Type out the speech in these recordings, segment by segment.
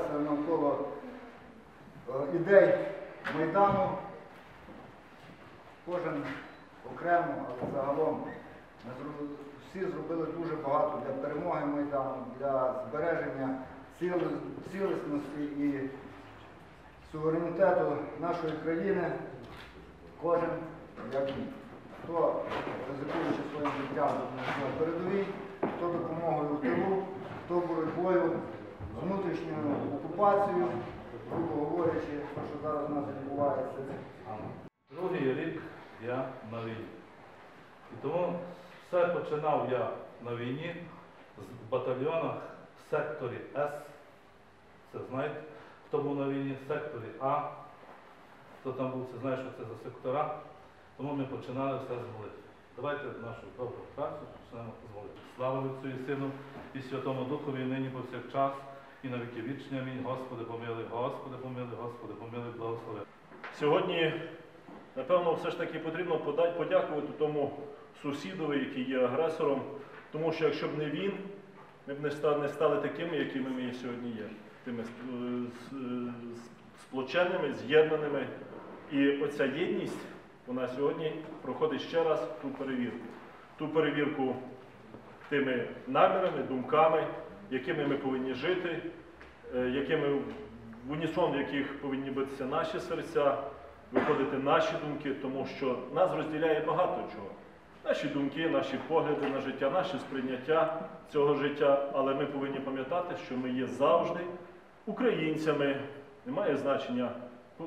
зібралися навколо е, ідей Майдану. Кожен окремо, але загалом всі зробили дуже багато для перемоги Майдану, для збереження цілісності і суверенітету нашої країни. Кожен як. Хто ризикуючи своїм життям на передовій, хто допомогою в тилу, хто боротьбою з внутрішньою окупацією, грубо говорячи, що зараз у нас відбувається. Другий рік я на війні. І тому все починав я на війні з батальйонах в секторі С. Це знаєте, хто був на війні в секторі А, хто там був, це знає, що це за сектора. Тому ми починали все з молитви. Давайте нашу добру працю почнемо з молитви. Слава Отцю і Сину і Святому Духові, нині повсякчас, і на віки вічні. Амінь. Господи, помилуй, Господи, помилуй, Господи, помилуй, благослови. Сьогодні, напевно, все ж таки потрібно пода- подякувати тому сусідові, який є агресором, тому що якщо б не він, ми б не ста- не стали такими, якими ми сьогодні є. Тими з- з- сплоченими, з'єднаними. І оця єдність, вона сьогодні проходить ще раз ту перевірку. Ту перевірку тими намірами, думками, якими ми повинні жити, е, якими в унісон, в яких повинні битися наші серця, виходити наші думки, тому що нас розділяє багато чого. Наші думки, наші погляди на життя, наше сприйняття цього життя, але ми повинні пам'ятати, що ми є завжди українцями, немає значення, е,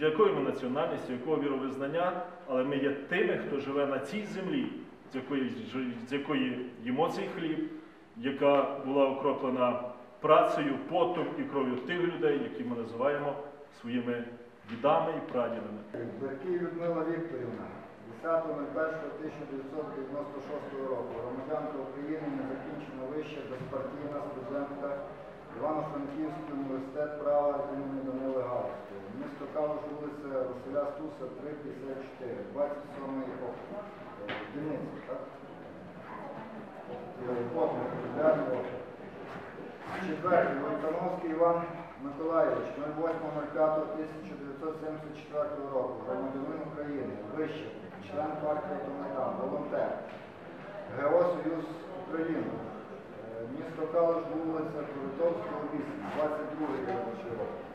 якої ми національності, якого віровизнання, але ми є тими, хто живе на цій землі, з якої, з якої їмо цей хліб, яка була окроплена працею, потом і кров'ю тих людей, які ми називаємо своїми дідами і прадідами. Беркій Людмила Вікторівна, 10.01.1996 року, громадянка України, незакінчена вища, безпартійна студентка Івано-Франківський університет права імені Данили Галицького. Місто Калуш, вулиця Василя Стуса, 354, 27 округ. Е, Дільниця, так? Четвертий. Войтановський Іван Миколайович, 08.05.1974 року, громадянин України, вище, член партії Автомайдан, волонтер, ГО Союз України, Е, місто Калуш, вулиця Куритовського, 8, 22 робочий рік.